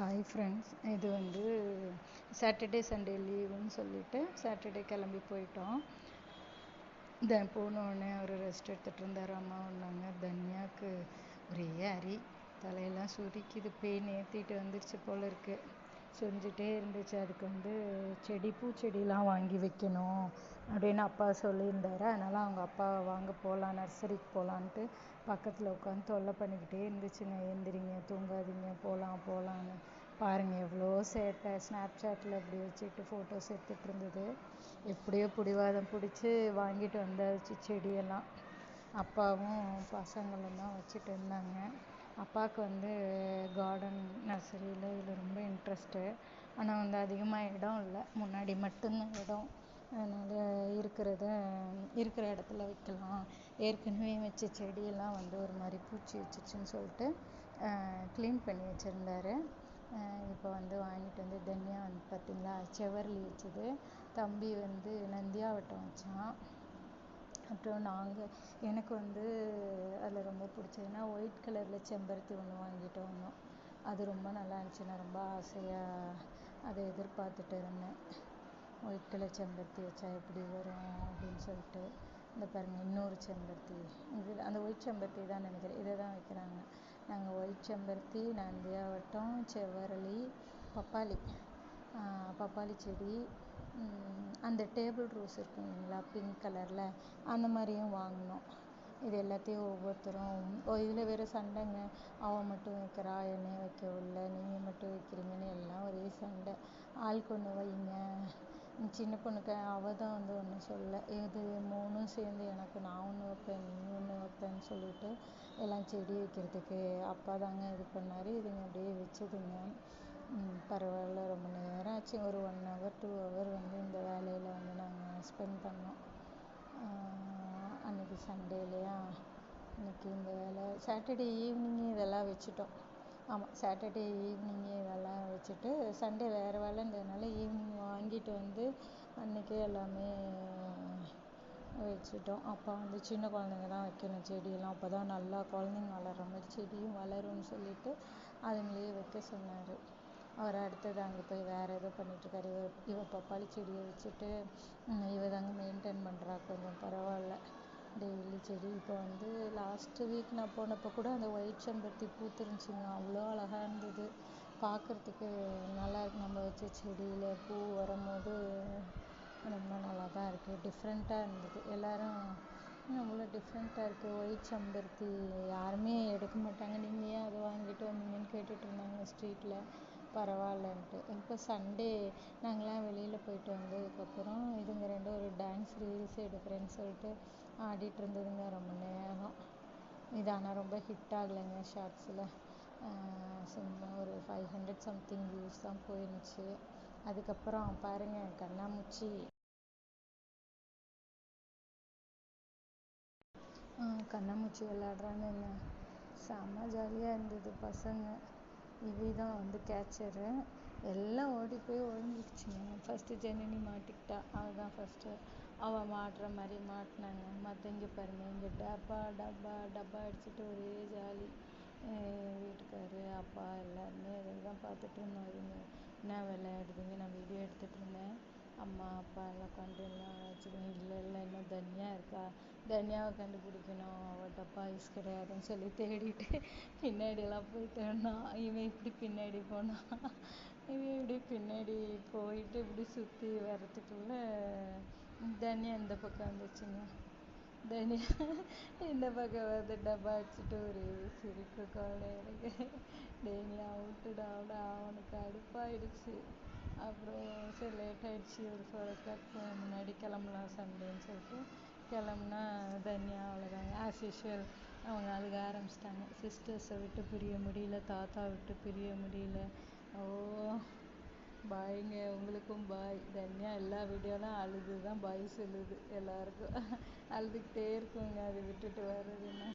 Hi friends இது வந்து Saturday Sunday லீவுன்னு சொல்லிட்டு சாட்டர்டே கிளம்பி போயிட்டோம். தென் போனோடனே அவர் ரெஸ்ட் எடுத்துகிட்டு இருந்தார். அம்மா ஒன்றாங்க தன்யாவுக்கு ஒரே அரி. தலையெல்லாம் சுருக்கிது. பெயின் ஏற்றிட்டு வந்துருச்சு போல இருக்குது செஞ்சுட்டே இருந்துச்சு. அதுக்கு வந்து செடி பூச்செடிலாம் வாங்கி வைக்கணும் அப்படின்னு அப்பா சொல்லியிருந்தாரு. அதனால் அவங்க அப்பா வாங்க போகலாம் நர்சரிக்கு போகலான்ட்டு பக்கத்தில் உட்காந்து தொல்லை பண்ணிக்கிட்டே இருந்துச்சுங்க. எந்திரிங்க தூங்காதீங்க போகலாம் போகலான்னு பாருங்கள் எவ்வளோ சேட்டை. ஸ்னாப்சாட்டில் இப்படி வச்சுட்டு ஃபோட்டோஸ் எடுத்துகிட்டு இருந்தது. எப்படியோ பிடிவாதம் பிடிச்சி வாங்கிட்டு வந்தாச்சு செடியெல்லாம். அப்பாவும் பசங்களும் தான் வச்சுட்டு இருந்தாங்க. அப்பாவுக்கு வந்து கார்டன் நர்சரியில் இதில் ரொம்ப இன்ட்ரெஸ்ட்டு ஆனால் வந்து அதிகமாக இடம் இல்லை. முன்னாடி மட்டும்தான் இடம். அதனால் இருக்கிறத இருக்கிற இடத்துல வைக்கலாம். ஏற்கனவே வச்ச செடியெல்லாம் வந்து ஒரு மாதிரி பூச்சி வச்சிருச்சுன்னு சொல்லிட்டு க்ளீன் பண்ணி வச்சுருந்தாரு. இப்போ வந்து வாங்கிட்டு வந்து தனியா வந்து பார்த்திங்களா செவர்லி வச்சது. தம்பி வந்து நந்தியாவட்டம் வச்சான். அப்புறம் நாங்கள் எனக்கு வந்து அதில் பிடிச்சதுன்னா ஒயிட் கலரில் செம்பருத்தி ஒன்று வாங்கிட்டு வந்தோம். அது ரொம்ப நல்லா இருந்துச்சு. நான் ரொம்ப ஆசையாக அதை எதிர்பார்த்துட்டு இருந்தேன். ஒயிட் கலர் செம்பருத்தி வச்சா எப்படி வரும் அப்படின்னு சொல்லிட்டு. இந்த பாருங்கள் இன்னொரு செம்பருத்தி. இது அந்த ஒயிட் செம்பருத்தி தான் நினைக்கிறேன். இதை தான் வைக்கிறாங்க. நாங்கள் ஒயிட் செம்பருத்தி நந்தியாவட்டம் செவ்வரளி பப்பாளி. பப்பாளி செடி. அந்த டேபிள் ரோஸ் இருக்கும் இல்லைங்களா? பிங்க் கலரில் அந்த மாதிரியும் வாங்கினோம். இது எல்லாத்தையும் ஒவ்வொருத்தரும் இதில் வேறு சண்டைங்க. அவள் மட்டும் வைக்கிறா என்னைய வைக்க விடல நீங்கள் மட்டும் வைக்கிறீங்கன்னு எல்லாம் ஒரே சண்டை. ஆளுக்கு ஒன்று வைங்க. சின்ன பொண்ணுக்கு அவள் தான் வந்து ஒன்றும் சொல்லலை. இது மூணும் சேர்ந்து எனக்கு நான் ஒன்று வைப்பேன் நீ ஒன்று வைப்பேன்னு சொல்லிட்டு எல்லாம் செடி வைக்கிறதுக்கு அப்பா தாங்க இது பண்ணார். இதுங்க அப்படியே வச்சுதுங்க. பரவாயில்ல ரொம்ப நேரம் ஆச்சு. ஒரு ஒன் ஹவர் டூ ஹவர் வந்து இந்த வேலையில் வந்து நாங்கள் ஸ்பெண்ட் பண்ணோம். அன்றைக்கி சண்டே இல்லையா? இன்னைக்கு இந்த வேலை. சாட்டர்டே ஈவினிங்கே இதெல்லாம் வச்சுட்டோம். ஆமாம் சாட்டர்டே ஈவினிங்கே இதெல்லாம் வச்சுட்டு சண்டே வேறு வேலைன்றதுனால ஈவினிங் வாங்கிட்டு வந்து அன்றைக்கே எல்லாமே வச்சுட்டோம். அப்பா வந்து சின்ன குழந்தைங்க தான் வைக்கணும் செடியெல்லாம். அப்போ தான் நல்லா குழந்தைங்க வளர்கிற மாதிரி செடியும் வளரும்னு சொல்லிட்டு அதுங்களையே வைக்க சொன்னார். அவர் அடுத்தது அங்கே போய் வேறு ஏதோ பண்ணிகிட்ருக்காரு இவ இவ பப்பாளி செடியை வச்சுட்டு இவ தாங்க மெயின்டைன் பண்ணுறா கொஞ்சம் பரவாயில்ல. டெய்லி செடி. இப்போ வந்து லாஸ்ட்டு வீக் நான் போனப்போ கூட அந்த ஒயிட் செம்பருத்தி பூத்துருந்துச்சுங்க அவ்வளோ அழகாக இருந்தது. பார்க்குறதுக்கு நல்லா இருக்கு. நம்ம வச்ச செடியில் பூ வரும்போது ரொம்ப நல்லா தான் இருக்குது டிஃப்ரெண்ட்டாக இருந்தது. எல்லோரும் அவ்வளோ டிஃப்ரெண்ட்டாக இருக்குது ஒயிட் செம்பருத்தி யாருமே எடுக்க மாட்டாங்க. நீங்கள் ஏன் அதை வாங்கிட்டு வந்தீங்கன்னு கேட்டுட்டு இருந்தாங்க ஸ்ட்ரீட்டில் பரவாயில்லன்ட்டு. இப்போ சண்டே நாங்களாம் வெளியில் போயிட்டு வந்தோம் இதுங்க ரெண்டும் ஒரு டான்ஸ் எடுக்கிறேன்னு சொல்லிட்டு ஆடிட்டு இருந்ததுங்க ரொம்ப நேரம். இது ஆனால் ரொம்ப ஹிட் ஆகலைங்க ஷார்ட்ஸில் சும்மா ஒரு ஃபைவ் ஹண்ட்ரட் சம்திங் வியூஸ் தான் போயிருந்துச்சு. அதுக்கப்புறம் பாருங்கள் கண்ணாமூச்சி. கண்ணாமூச்சி விளாட்றாங்கங்க செம்ம ஜாலியாக இருந்தது பசங்க. இவி தான் வந்து கேச்சரு எல்லாம் ஓடி போய் ஒழிஞ்சிடுச்சுங்க ஃபஸ்ட்டு ஜனனி மாட்டிக்கிட்டா. அவள் தான் ஃபஸ்ட்டு அவள் மாட்டுற மாதிரி மாட்டினாங்க. மற்ற இங்கே பாருங்கள் இங்கே டப்பா டப்பா டப்பா அடிச்சுட்டு ஒரே ஜாலி. வீட்டுக்காரு அப்பா எல்லாருமே அதை தான் பார்த்துட்டு இருந்தாருங்க. என்ன விளையாடுதுங்க? நான் வீடியோ எடுத்துகிட்டு இருந்தேன். அம்மா அப்பா எல்லாம் உட்காந்து எல்லாம் வச்சுக்கணும் இல்லை இல்லை இன்னும் தனியாக இருக்கா? தனியாவை கண்டுபிடிக்கணும். அவள் டப்பா ஐஸ் கிடையாதுன்னு சொல்லி தேடிட்டு பின்னாடியெல்லாம் போயிட்டு இருந்தான் இவன் இப்படி பின்னாடி போனான் இவன் இப்படி பின்னாடி போயிட்டு இப்படி சுற்றி வரத்துக்குள்ளே தனியா இந்த பக்கம் வந்துச்சுங்க. தனியா இந்த பக்கம் வந்து டப்பா அடிச்சுட்டு ஒரு சிரிப்பு கோலை எனக்கு. டேய் அவுட்டுடா விட அவனுக்கு அடுப்பாயிடுச்சு. அப்புறம் சரி லேட் ஆயிடுச்சு. ஒரு ஃபோர் ஓ கிளாக் முன்னாடி கிளம்பலாம் சண்டேன்னு சொல்லிட்டு கிளம்புனா தனியா அவ்வளோதாங்க ஆஸ் யூஷுவல் அவங்க அழுக ஆரம்பிச்சிட்டாங்க. சிஸ்டர்ஸை விட்டு பிரிய முடியல தாத்தா விட்டு பிரிய முடியல. ஓ பாய்ங்க. உங்களுக்கும் பாய். தனியா எல்லா வீடியோலாம் அழுது தான் பாய் சொல்லுது. எல்லாருக்கும். அழுதுகிட்டே இருக்குங்க. அது விட்டுட்டு வர்றதுன்னா